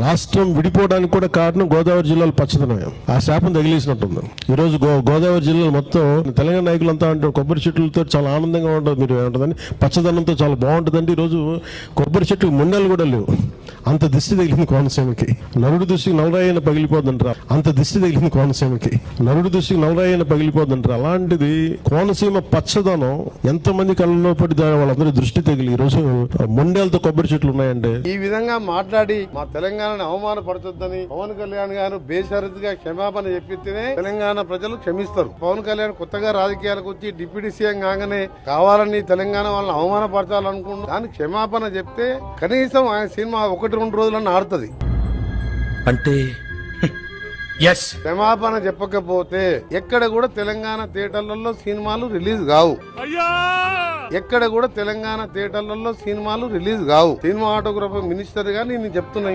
రాష్ట్రం విడిపోవడానికి కూడా కారణం గోదావరి జిల్లాలో పచ్చదనమే. ఆ శాపం తగిలేసినట్టుంది. ఈ రోజు గో గోదావరి జిల్లాలో మొత్తం తెలంగాణ నాయకులంతా అంటే కొబ్బరి చెట్లతో చాలా ఆనందంగా ఉంటుంది మీరు ఏమంటుందని పచ్చదనంతో చాలా బాగుంటుందండి. ఈ రోజు కొబ్బరి చెట్లు ముండలు కూడా లేవు. అంత దిష్టి తగిలింది కోనసీమకి. నరుడు దృష్టికి నవరాయన పగిలిపోద్దంటారు అంత దిష్టి తగిలింది కోనసీమకి. నరుడు దృష్టికి నవరాయన పగిలిపోద్దంటారు అలాంటిది కోనసీమ పచ్చదనం ఎంతమంది కళ్ళలో పడి దా- వాళ్ళందరూ దృష్టి తగిలి. ఈ రోజు మొండేలతో కొబ్బరి చెట్లు ఉన్నాయంటే ఈ విధంగా మాట్లాడి మా తెలంగాణను అవమానపడుతుందని పవన్ కళ్యాణ్ గారు బేషరతుగా క్షమాపణ చెప్పితేనే తెలంగాణ ప్రజలు క్షమిస్తారు. పవన్ కళ్యాణ్ కొత్తగా రాజకీయాలకు వచ్చి డిప్యూటీ సీఎం కాగానే కావాలని తెలంగాణ వాళ్ళని అవమానపరచాలనుకున్న దానికి క్షమాపణ చెప్తే కనీసం ఆయన సినిమా ఒకటి రెండు రోజులన్నా ఆడుతుంది అంటే ఎస్ క్షమాపణ చెప్పకపోతే ఎక్కడ కూడా తెలంగాణ థియేటర్లలో సినిమాలు రిలీజ్ కావు. ఎక్కడ కూడా తెలంగాణ థియేటర్లలో సినిమాలు రిలీజ్ కావు. సినిమా ఆటోగ్రాఫర్ మినిస్టర్గా నేను చెప్తున్నా